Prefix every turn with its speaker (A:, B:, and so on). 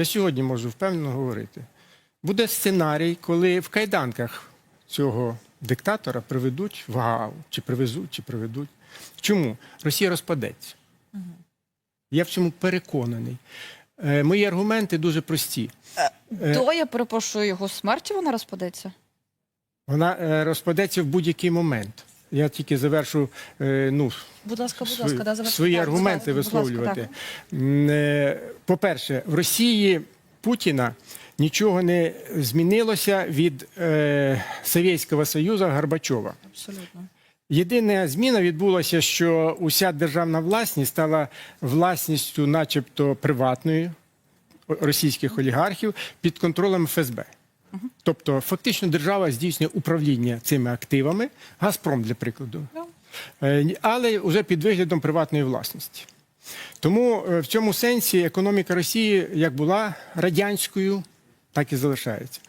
A: Я сьогодні можу впевнено говорити. Буде сценарій, коли в кайданках цього диктатора приведуть в Гаагу, чи привезуть, чи приведуть. Чому? Росія розпадеться. Я в цьому переконаний. Е, Мої аргументи дуже прості. Е,
B: До, я перепрошую, його смерті вона розпадеться?
A: Вона е, розпадеться в будь-який момент. Я тільки завершу е, ну,
C: Будь ласка, будь
A: свої,
C: ласка, да, завершуйте.
A: свої аргументи висловлювати. Е, По-перше, в Росії Путіна нічого не змінилося від е, Совєтського Союзу Горбачова.
C: Абсолютно.
A: Єдина зміна відбулася, що уся державна власність стала власністю, начебто, приватною російських олігархів під контролем ФСБ. Тобто, фактично, держава здійснює управління цими активами, Газпром, для прикладу, Е, але вже під виглядом приватної власності. Тому е, в цьому сенсі економіка Росії як була радянською, так і залишається.